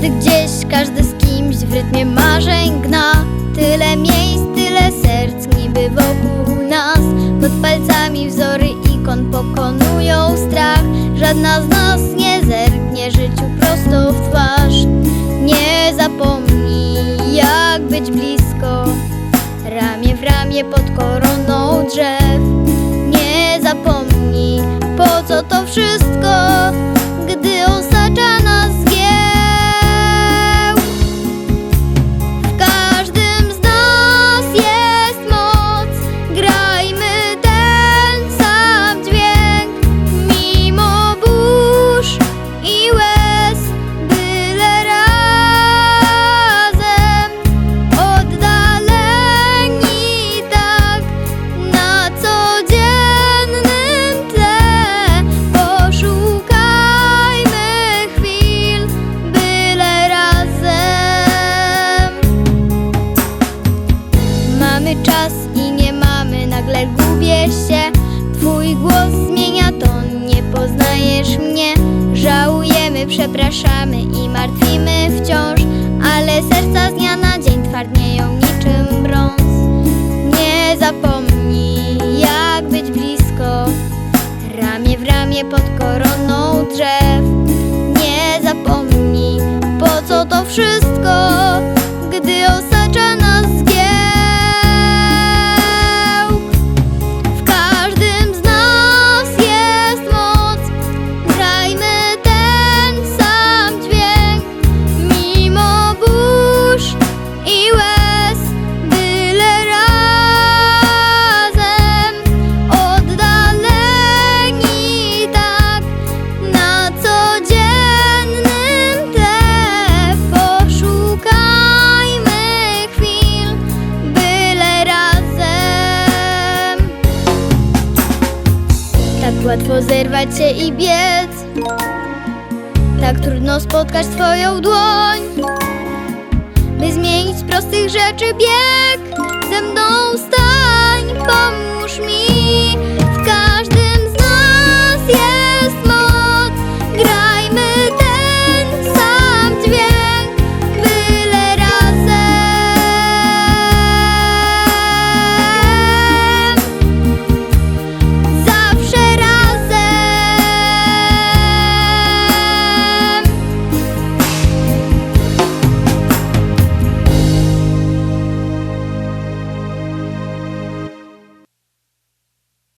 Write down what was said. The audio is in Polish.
Każdy gdzieś, każdy z kimś w rytmie marzeń gna. Tyle miejsc, tyle serc niby wokół nas. Pod palcami wzory ikon pokonują strach. Żadna z nas nie zerknie życiu prosto w twarz. Nie zapomnij jak być blisko. Ramię w ramię pod koroną drzew. Nie zapomnij po co to wszystko Mamy czas i nie mamy, nagle gubię się. Twój głos zmienia ton, nie poznajesz mnie. Żałujemy, przepraszamy i martwimy wciąż Ale serca z dnia na dzień twardnieją niczym brąz. Nie zapomnij jak być blisko. Ramię w ramię pod koroną drzew. Nie zapomnij po co to wszystko łatwo zerwać się i biec. Tak trudno spotkać twoją dłoń. By zmienić prostych rzeczy bieg Ze mną stań, pomóż mi